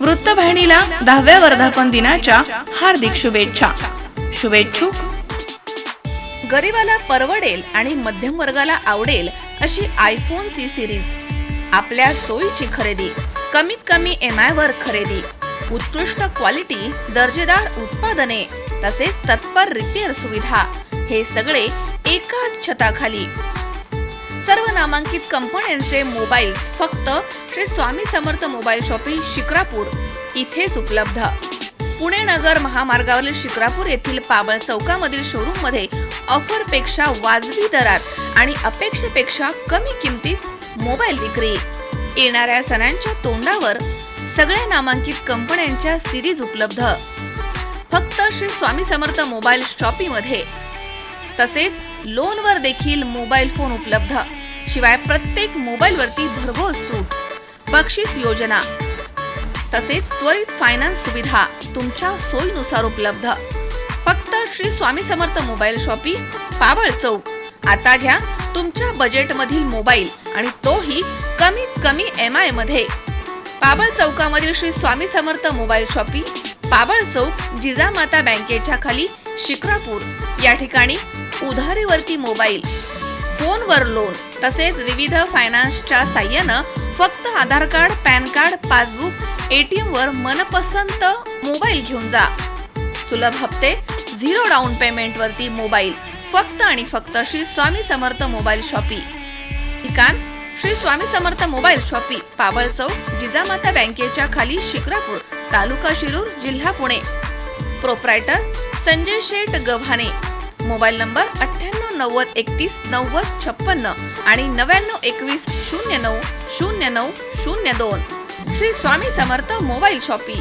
वृत्तवाहिनीला दहाव्या वर्धापन दिनाच्या हार्दिक शुभेच्छा. शुभेच्छुक. गरीबाला परवडेल आणि मध्यम वर्गाला आवडेल अशी आयफोनची सिरीज. आपल्या सोयीची खरेदी कमीत कमी एम आय वर खरेदी. उत्कृष्ट क्वालिटी दर्जेदार उत्पादने तसेच तत्पर रिपेअर सुविधा. हे सगळे एकाच छताखाली. सर्व नामांकित कंपन्यांचे मोबाईल्स फक्त श्री स्वामी समर्थ मोबाईल शॉपिंग शिक्रापूर इथेच उपलब्ध. पुणे नगर महामार्गावरील शिक्रापूर येथील पाबळ चौकामधील शोरूममध्ये ऑफरपेक्षा वाजवी दरात आणि अपेक्षेपेक्षा कमी किमतीत मोबाईल विक्री. येणाऱ्या सणांच्या तोंडावर सगळ्या नामांकित कंपन्यांच्या सिरीज उपलब्ध. फक्त श्री स्वामी समर्थ मोबाईल शॉपीमध्ये तसेच लोनवर देखील मोबाईल फोन उपलब्ध. शिवाय प्रत्येक मोबाईलवरती भरघोस सूट. बक्षीस योजना. तसेच त्वरित फायनान्स सुविधा तुमच्या सोयीनुसार उपलब्ध. फक्त श्री स्वामी समर्थ मोबाईल शॉपी पाबळ चौक. आता घ्या तुमच्या बजेटमधील मोबाईल आणि तोही कमीत कमी एम आयमध्ये. पाबळ चौकामधील श्री स्वामी समर्थ मोबाईल शॉपी पाबळ चौक जिजामाता बँकेच्या खाली शिक्रापूर या ठिकाणी उधारीवरती मोबाईल फोनवर लोन तसेच विविध फायनान्सच्या साह्यानं फक्त Aadhaar card pan card passbook ATM वर मनपसंत मोबाईल घेऊन जा. सुलभ हप्ते झिरो डाऊन पेमेंट वरती मोबाईल फक्त आणि फक्त श्री स्वामी समर्थ मोबाईल शॉपी. ठिकाण श्री स्वामी समर्थ मोबाईल शॉपी पाबळ चौक जिजामाता बँकेच्या खाली शिक्रापूर तालुका शिरूर जिल्हा Pune. Proprietor Sanjay Sheth Gavhane. Mobile number अठ्ठ्याण्णव नव्वद एकतीस नव्वद छप्पन्न आणि नव्याण्णव एकवीस शून्य नऊ शून्य नऊ शून्य दोन. Shri Swami Samarth mobile shoppe.